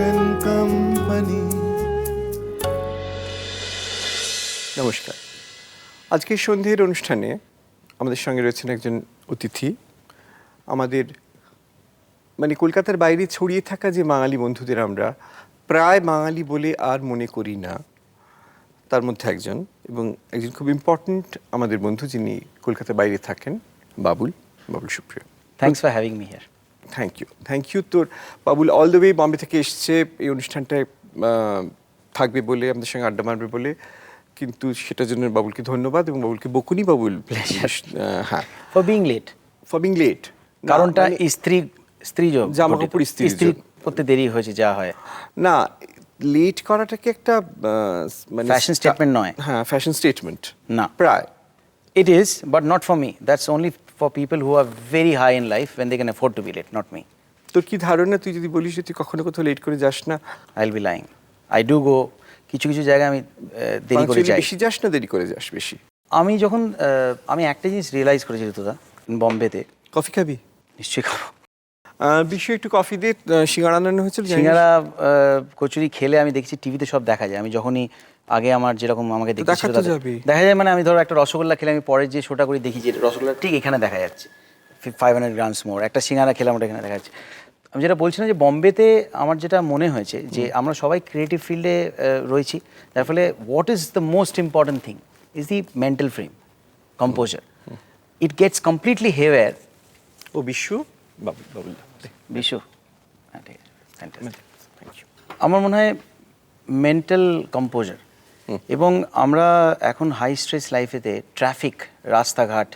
Production Company. নমস্কার আজকের সন্ধ্যের অনুষ্ঠানে আমাদের সঙ্গে রয়েছেন একজন অতিথি আমাদের মানে কলকাতার বাইরে ছড়িয়ে থাকা যে বাঙালি বন্ধুদের আমরা প্রায় বাঙালি বলে আর মনে করি না তার মধ্যে একজন এবং একজন খুব ইম্পর্ট্যান্ট আমাদের বন্ধু যিনি কলকাতার বাইরে থাকেন Babul Babul Supriyo thanks for having me here. Thank you thank you তোর Babul all the way Bombay থেকে এসছে এই অনুষ্ঠানটায় থাকবে বলে আমাদের সঙ্গে আড্ডা মারবে বলে। কিন্তু সেটার জন্য বাবুলকে ধন্যবাদ এবং বাবুলকে বকুনি বাবুল। হ্যাঁ। For being late for being late কারণটা স্ত্রী স্ত্রী যোগ জামা। কাপড় ইস্ত্রির ইস্ত্রি জন্য। করতে দেরি হয়েছে যা হয়। না লেট করাটাকে একটা মানে Fashion statement নয়। হ্যাঁ ফ্যাশন স্টেটমেন্ট না। প্রায়। It is but not for me that's only for people who are very high in life when they can afford to be late, not me. তোর কি ধারণা তুই যদি বলিস তুই কখনো কোথাও লেট করে যাস না? I'll be lying. I do go কিছু কিছু জায়গায় আমি দেরি করে যাই। বেশি যাস না দেরি করে যাস বেশি? আমি যখন আমি একটা জিনিস রিয়েলাইজ করেছি ঋতুদা বম্বেতে কফি খাবি? নিশ্চয়ই খাব। বিশ্ব একটু কফি দিয়ে সিঙ্গাড়া আনানো হয়েছিল? সিঙ্গারা কচুরি খেলে আমি দেখছি টিভিতে সব দেখা যায়। আমি যখনই আগে আমার যেরকম আমাকে দেখা দেখেছিল। দেখা যায় মানে আমি ধরো একটা রসগোল্লা খেলে আমি পরে যে শোটা করি দেখি যে রসগোল্লা ঠিক এখানে দেখা যাচ্ছে। ফাইভ হান্ড্রেড গ্রামস মোর একটা সিঙ্গারা খেলাম ওটা এখানে দেখা যাচ্ছে। আমি যেটা বলছিলাম যে বম্বেতে আমার যেটা মনে হয়েছে যে আমরা সবাই ক্রিয়েটিভ ফিল্ডে রয়েছি। যার ফলে what is the most important thing is the mental frame composer it gets completely haywire ও বিশ্ব বাবুল বাবুল বিশু। হ্যাঁ ঠিক আছে। আমার মনে হয় মেন্টাল কম্পোজার এবং আমরা এখন হাই স্ট্রেস লাইফেতে ট্রাফিক রাস্তাঘাট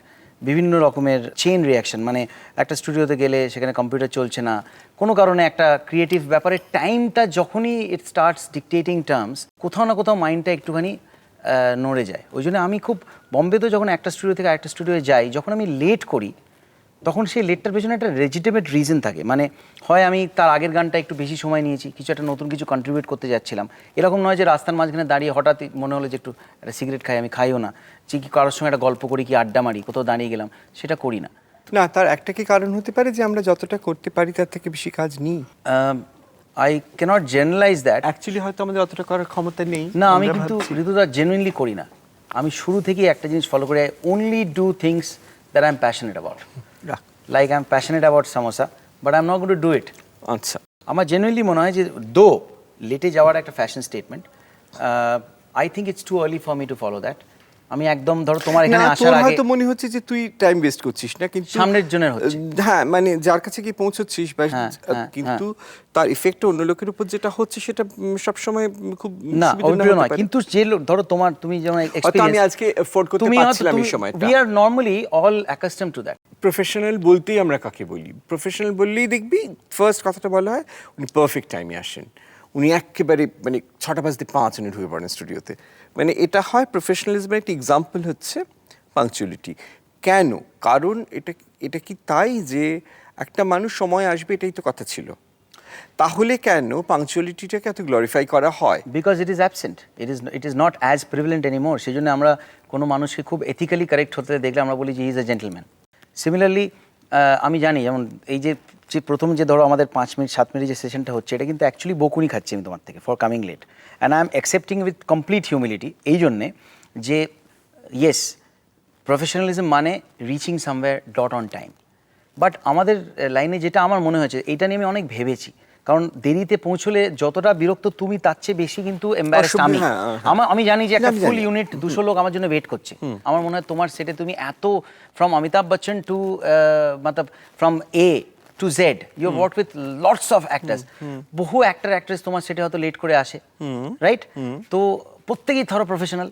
বিভিন্ন রকমের চেইন রিয়াকশন মানে একটা স্টুডিওতে গেলে সেখানে কম্পিউটার চলছে না কোনো কারণে একটা ক্রিয়েটিভ ব্যাপারে টাইমটা যখনই ইট স্টার্টস ডিকটেটিং টার্মস কোথাও না কোথাও মাইন্ডটা একটুখানি নড়ে যায়। ওই জন্য আমি খুব বম্বেতে যখন একটা স্টুডিও থেকে একটা স্টুডিওয়ে যাই যখন আমি লেট করি তখন সেই লেটটার পেছনে একটা লেজিটিমেট রিজন থাকে। মানে হয় আমি তার আগের গানটা একটু বেশি সময় নিয়েছি কিছু একটা নতুন কিছু কন্ট্রিবিউট করতে যাচ্ছিলাম। এরকম নয় যে রাস্তার মাঝখানে দাঁড়িয়ে হঠাৎ মনে হলো যে একটু একটা সিগারেট খাই আমি খাইও না। যে কি কারোর সঙ্গে একটা গল্প করি কি আড্ডা মারি কোথাও দাঁড়িয়ে গেলাম সেটা করি না। না তার একটা কি কারণ হতে পারে যে আমরা যতটা করতে পারি তার থেকে বেশি কাজ নিই? I cannot generalise that actually হয়তো আমাদের অতটা করার ক্ষমতা নেই না আমি কিন্তু। ঋতুদা জেনুইনলি করি না। আমি শুরু থেকেই একটা জিনিস ফলো করি only do things that I am passionate about I am passionate about samosa but I am not to do it আচ্ছা। আমার জেনুইনলি মনে হয় যে দো লেটে যাওয়ার একটা fashion statement I think it's too early for me to follow that আমি একদম ধরো তোমার এখানে আসার আগে হয়তো মনে হচ্ছে যে তুই টাইম ওয়েস্ট করছিস না কিন্তু সামনের জনের হচ্ছে। হ্যাঁ মানে যার কাছে কি পৌঁছচ্ছিস বা হ্যাঁ, হ্যাঁ, কিন্তু তার ইফেক্ট অন্য লোকের উপর যেটা হচ্ছে সেটা উম, সবসময় খুব না অভিপ্রিয় নয় কিন্তু যে ধরো তোমার তুমি যেমন হয়তো আমি আজকে এফোর্ড করতে পারছিলাম এই সময়টা। We are normally all accustom to that professional বলতেই আমরা কাকে বলি? প্রফেশনাল বললেই দেখবি ফার্স্ট কথাটা বলা হয় উনি পারফেক্ট টাইমে আসেন। উনি একেবারে মানে ছটা বাজতে পাঁচ মিনিট ঢুকে পড়েন স্টুডিওতে। মানে এটা হয় প্রফেশনালিজমের একটা এক্সাম্পল হচ্ছে পাংচুয়ালিটি কেন? কারণ এটা এটা কি তাই যে একটা মানুষ সময় আসবে এটাই তো কথা ছিল। তাহলে কেন পাংচুয়ালিটিটাকে এত গ্লোরিফাই করা হয়? Because it is absent it is it is not as prevalent anymore সেই জন্য আমরা কোনো মানুষকে খুব এথিক্যালি কারেক্ট হতে দেখলে আমরা বলি যে ইজ এ জেন্টেলম্যান সিমিলারলি আমি জানি যেমন এই যে যে প্রথম যে ধরো আমাদের পাঁচ মিনিট সাত মিনিট যে সেশনটা হচ্ছে এটা কিন্তু অ্যাকচুয়ালি বকুনি খাচ্ছি আমি তোমার থেকে for coming late and I am accepting with complete humility এই জন্যে যে ইয়েস প্রফেশনালিজম মানে reaching somewhere dot on time but আমাদের লাইনে যেটা আমার মনে হয়েছে এটা নিয়ে আমি অনেক ভেবেছি। কারণ দেরিতে পৌঁছলে যতটা বিরক্ত তুমি তার চেয়ে বেশি কিন্তু আমি। হ্যাঁ, হ্যাঁ। আমার আমি জানি যে একটা ফুল ইউনিট দুশো লোক আমার জন্য ওয়েট করছে। আমার মনে হয় তোমার সেটে তুমি এত from Amitabh Bachchan to Matlab from A to Z you work with lots of actors বহু অ্যাক্টর অ্যাক্ট্রেস তোমার সেটা হয়তো লেট করে আসে রাইট তো প্রত্যেকেই ধরো প্রফেশনাল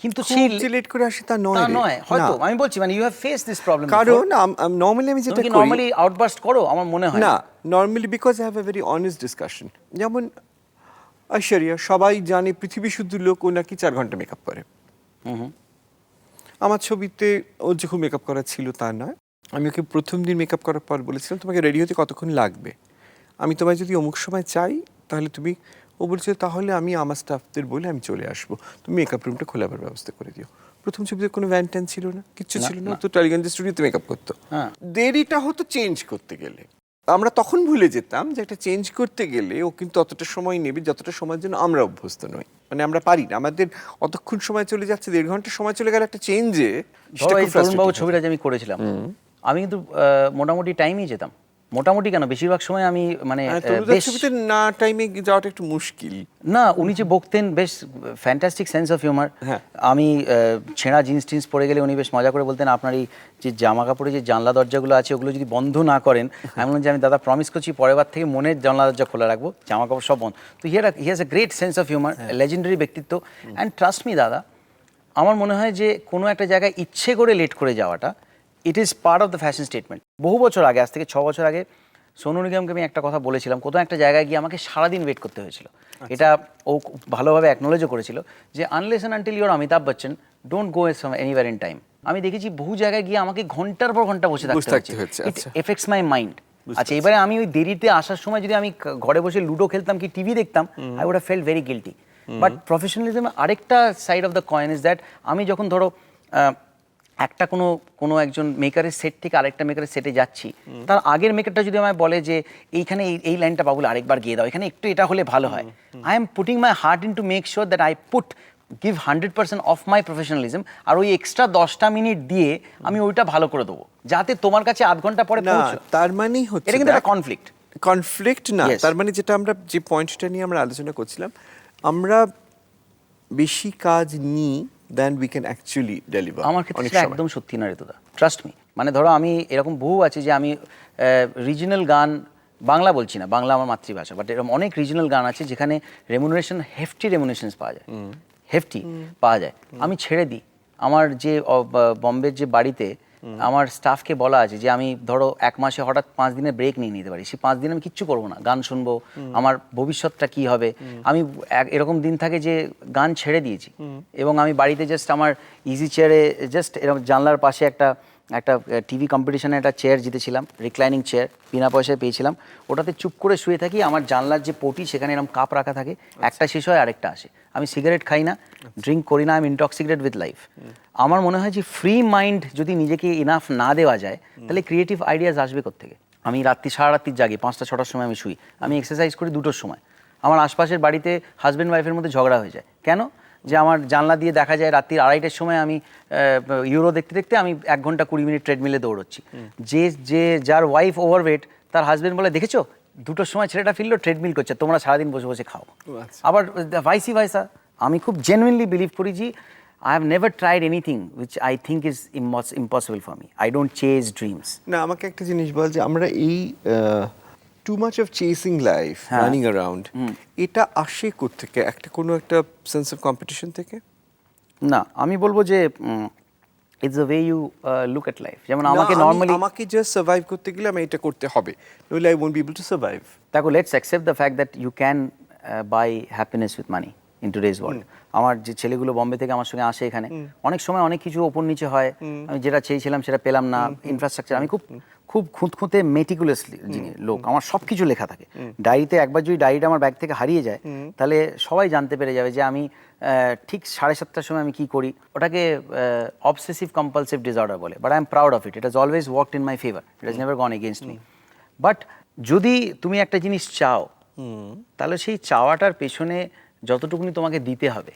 কিন্তু সেই যে late করে আসে তা নয় নয় হয়তো আমি বলছি মানে you have face this problem কারণ নর্মালি আমি যেটা করি নর্মালি আউটবাস্ট করো? আমার মনে হয় না। Normally because I have a very honest discussion যেমন ঐশ্বরিয়া সবাই জানে পৃথিবী শুদ্ধ লোক ও নাকি চার ঘণ্টা মেকআপ করে। আমার ছবিতে ওর যে খুব মেকআপ করা ছিল তা নয়। আমি ওকে প্রথম দিন মেকআপ করার পর বলেছিলাম তোমাকে রেডি হতে কতক্ষণ লাগবে? আমি তোমায় যদি অমুক সময় চাই তাহলে তুমি ও বলছে তাহলে আমি আমার স্টাফদের বলে আমি চলে আসব। তুমি মেকআপ রুমটা খোলাবার ব্যবস্থা করে দিও। প্রথম ছবিতে কোনো ভ্যান ট্যান ছিল না কিচ্ছু ছিল না। তো টালিগঞ্জের স্টুডিওতে মেকআপ করতো। দেরিটা হতো চেঞ্জ করতে গেলে। আমরা তখন ভুলে যেতাম যে একটা চেঞ্জ করতে গেলে ও কিন্তু অতটা সময় নেবে যতটা সময়ের জন্য আমরা অভ্যস্ত নই। মানে আমরা পারি না। আমাদের অতক্ষণ সময় চলে যাচ্ছে দেড় ঘণ্টা সময় চলে গেলে একটা চেঞ্জে ছবিটা যে আমি করেছিলাম আমি কিন্তু মোটামুটি টাইমই যেতাম। মোটামুটি কেন? বেশিরভাগ সময় আমি মানে ছবিতে না টাইমে যাওয়াটা একটু মুশকিল। না উনি যে বকতেন বেশ ফ্যান্টাস্টিক সেন্স অফ হিউমার। আমি ছেঁড়া জিন্স টিন্স পরে গেলে উনি বেশ মজা করে বলতেন আপনার এই যে জামা কাপড়ে যে জানলা দরজাগুলো আছে ওগুলো যদি বন্ধ না করেন আমি বললাম যে আমি দাদা প্রমিস করছি পরের বার থেকে মনের জানলা দরজা খোলা রাখব জামা কাপড় সব বন্ধ। তো here he has a great sense of humour legendary ব্যক্তিত্ব। অ্যান্ড ট্রাস্ট মি দাদা আমার মনে হয় যে কোনো একটা জায়গায় ইচ্ছে করে লেট করে যাওয়াটা it is part of the fashion statement বহু বছর আগে আজ থেকে ছ বছর আগে সোনু নিগমকে আমি একটা কথা বলেছিলাম। কোথাও একটা জায়গায় গিয়ে আমাকে সারাদিন ওয়েট করতে হয়েছিল। এটা ও ভালোভাবে অ্যাকনোলেজও করেছিল যে unless and until your Amitabh Bachchan don't go anywhere in time আমি দেখেছি বহু জায়গায় গিয়ে আমাকে ঘণ্টার পর ঘণ্টা বসে থাকতে হচ্ছে ইট আচ্ছা। এফেক্টস মাই মাইন্ড আচ্ছা এবারে আমি ওই দেরিতে আসার সময় যদি আমি ঘরে বসে লুডো খেলতাম কি টিভি দেখতাম I would feel very guilty but professionalism আরেকটা side of the coin is that আমি যখন ধরো একটা কোনো কোনো একজন মেকারের সেট থেকে আরেকটা মেকারের সেটে যাচ্ছি। তার আগের মেকারটা যদি আমায় বলে যে এইখানে এই এই লাইনটা বাবুল আরেকবার গিয়ে দাও এখানে একটু এটা হলে ভালো হয়। I am putting my heart in to make sure that I put give hundred percent of my professionalism আর ওই এক্সট্রা দশটা মিনিট দিয়ে আমি ওইটা ভালো করে দেবো যাতে তোমার কাছে আধ ঘণ্টা পরে তার মানেই হচ্ছে এটা কিন্তু একটা কনফ্লিক্ট কনফ্লিক্ট না. তার মানে যেটা আমরা যে পয়েন্টটা নিয়ে আমরা আলোচনা করছিলাম আমরা বেশি কাজ নিই than we can actually deliver আমার ক্ষেত্রে সেটা একদম সত্যি না ঋতুদা ট্রাস্ট মি মানে ধরো আমি এরকম বহু আছে যে আমি রিজিনাল গান বাংলা বলছি না বাংলা আমার মাতৃভাষা বাট এরকম অনেক রিজিনাল গান আছে যেখানে রেমুনারেশন হেফটি রেমুনারেশন পাওয়া যায়। হেফটি পাওয়া যায়। আমি ছেড়ে দিই। আমার যে বম্বের যে বাড়িতে আমার স্টাফকে বলা আছে যে আমি ধরো এক মাসে হঠাৎ পাঁচ দিনের ব্রেক নিয়ে নিতে পারি। সে পাঁচ দিন আমি কিচ্ছু করব না গান শুনব আমার ভবিষ্যৎটা কি হবে? আমি এরকম দিন থাকে যে গান ছেড়ে দিয়েছি। এবং আমি বাড়িতে জাস্ট আমার ইজি চেয়ারে জাস্ট এরকম জানলার পাশে একটা একটা টিভি কম্পিটিশনে একটা চেয়ার জিতেছিলাম রিক্লাইনিং চেয়ার বিনা পয়সায় পেয়েছিলাম। ওটাতে চুপ করে শুয়ে থাকি আমার জানলার যে পটি সেখানে এরকম কাপ রাখা থাকে একটা শেষ হয় আরেকটা আসে। আমি সিগারেট খাই না ড্রিঙ্ক করি না আমি ইনটক্সিকেটেড উইথ লাইফ আমার মনে হয় যে ফ্রি মাইন্ড যদি নিজেকে ইনাফ না দেওয়া যায় তাহলে ক্রিয়েটিভ আইডিয়াস আসবে কোথেকে আমি রাত্রি সারা রাত্রি জাগি পাঁচটা ছটার সময় আমি শুই। আমি এক্সারসাইজ করি দুটোর সময়। আমার আশপাশের বাড়িতে হাজব্যান্ড ওয়াইফের মধ্যে ঝগড়া হয়ে যায়। কেন? যে আমার জানলা দিয়ে দেখা যায় রাত্রির আড়াইটার সময় আমি ইউরো দেখতে দেখতে আমি এক ঘণ্টা কুড়ি মিনিট ট্রেডমিলে দৌড়চ্ছি। যে যে যার ওয়াইফ ওভারওয়েট তার হাজবেন্ড বলে দেখেছ? দুটোর সময় ছেলেটা ফিরলো ট্রেডমিল করছে তোমরা সারাদিন বসে বসে খাও। আচ্ছা। আবার ভাইসি ভাইসা আমি খুব জেনুইনলি বিলিভ করি যে I have never tried anything which I think is impossible for me I don't chase dreams না আমাকে একটা জিনিস বল যে আমরা এই too much of chasing life. Running around এটা আসে থেকে একটা কোনো একটা সেন্স অফ কম্পিটিশন থেকে? না আমি বলব যে it's the way you look at life যেমন আমাকে আমি- নর্মালি আমাকে জাস্ট সার্ভাইভ করতে গেলে আমি এটা করতে হবে। নইলে I won't be able to survive দেখো let's accept the fact that you can buy happiness with money in today's world আমার যে ছেলেগুলো বম্বে থেকে আমার সঙ্গে আসে এখানে অনেক সময় অনেক কিছু ওপর নিচে হয়। আমি যেটা চেয়েছিলাম সেটা পেলাম না ইনফ্রাস্ট্রাকচার আমি খুব খুব খুঁতখুঁতে মেটিকুলাসলি যিনি লোক আমার সব কিছু লেখা থাকে। ডায়েরিতে একবার যদি ডায়েরিটা আমার ব্যাগ থেকে হারিয়ে যায় তাহলে সবাই জানতে পেরে যাবে যে আমি ঠিক সাড়ে সাতটার সময় আমি কি করি। ওটাকে অবসেসিভ কম্পালসিভ ডিসঅর্ডার বলে but I am proud of it it has always worked in my favour it has never gone against me but যদি তুমি একটা জিনিস চাও তাহলে সেই চাওয়াটার পেছনে যতটুকুনি তোমাকে দিতে হবে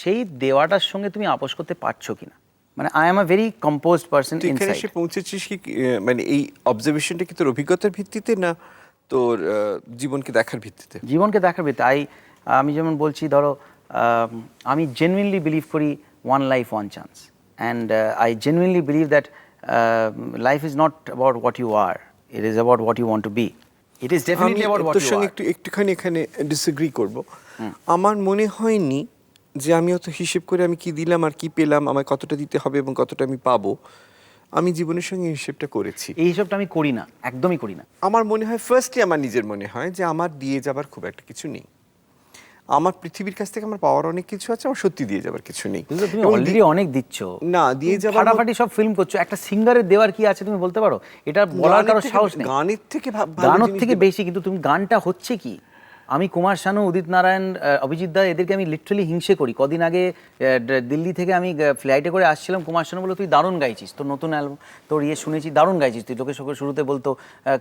সেই দেওয়াটার সঙ্গে তুমি আপোষ করতে পারছ কিনা? মানে I am a very composed person এখানে এসে পৌঁছেছিস কি মানে এই অবজারভেশনটা কি তোর অভিজ্ঞতার ভিত্তিতে না তোর জীবনকে দেখার ভিত্তিতে? জীবনকে দেখার ভিত্তি আই আমি যেমন বলছি ধরো আমি জেনুইনলি বিলিভ করি one life one chance and I genuinely believe that life is not about what you are it is about what you want to be it is definitely about what you are একটু একটুখানি এখানে disagree করব। আমার মনে হয়নি যে আমি অত হিসেব করে আমি কি দিলাম আর কি পেলাম আমায় কতটা দিতে হবে এবং কতটা আমি পাবো আমি জীবনের সঙ্গে হিসেবটা করেছি। এই হিসাবটা আমি করি না একদমই করি না। আমার মনে হয় ফার্স্টলি আমার নিজের মনে হয় যে আমার দিয়ে যাবার খুব একটা কিছু নেই। আমার পৃথিবীর কাছ থেকে আমার পাওয়ার অনেক কিছু আছে আমার সত্যি দিয়ে যাবার কিছু নেই। তুমি অলরেডি অনেক দিচ্ছ। না, দিয়ে যাবার ফাটাফাটি সব ফিল্ম করছ একটা সিঙ্গারের দেওয়ার কি আছে তুমি বলতে পারো? এটা বলার কারও সাহস নেই। গানের থেকে গানের থেকে বেশি কিন্তু তুমি গানটা হচ্ছে কি? আমি কুমার শানু উদিত নারায়ণ অভিজিৎ দা এদেরকে আমি লিটারালি হিংসে করি। কদিন আগে দিল্লি থেকে আমি ফ্লাইটে করে আসছিলাম কুমার শানু বলে তুই দারুণ গাইছিস তোর নতুন অ্যালবাম তোর ইয়ে শুনেছি দারুণ গাইছিস তুই লোকে সকাল শুরুতে বলতো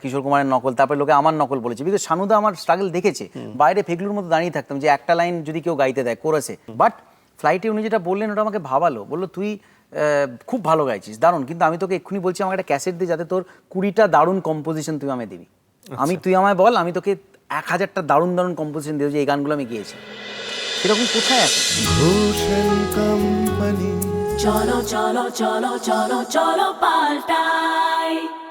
কিশোর কুমারের নকল তারপরে লোকে আমার নকল বলেছে। বিকজ শানুদা আমার স্ট্রাগল দেখেছে। বাইরে ফেগলুর মতো দাঁড়িয়ে থাকতাম যে একটা লাইন যদি কেউ গাইতে দেয় কোরাসে। বাট ফ্লাইটে উনি যেটা বললেন ওটা আমাকে ভাবালো। বলল তুই খুব ভালো গাইছিস দারুণ। কিন্তু আমি তোকে এক্ষুনি বলছি আমাকে একটা ক্যাসেট দিয়ে যাতে তোর কুড়িটা দারুণ কম্পোজিশন তুই আমায় দিবি। আমি তুই আমায় বল আমি তোকে এক হাজারটা দারুণ দারুণ কম্পোজিশন দিয়েছে এই গানগুলো আমি গিয়েছি। এরকম কোথায় আছে চলো চলো চলো চলো চলো paltai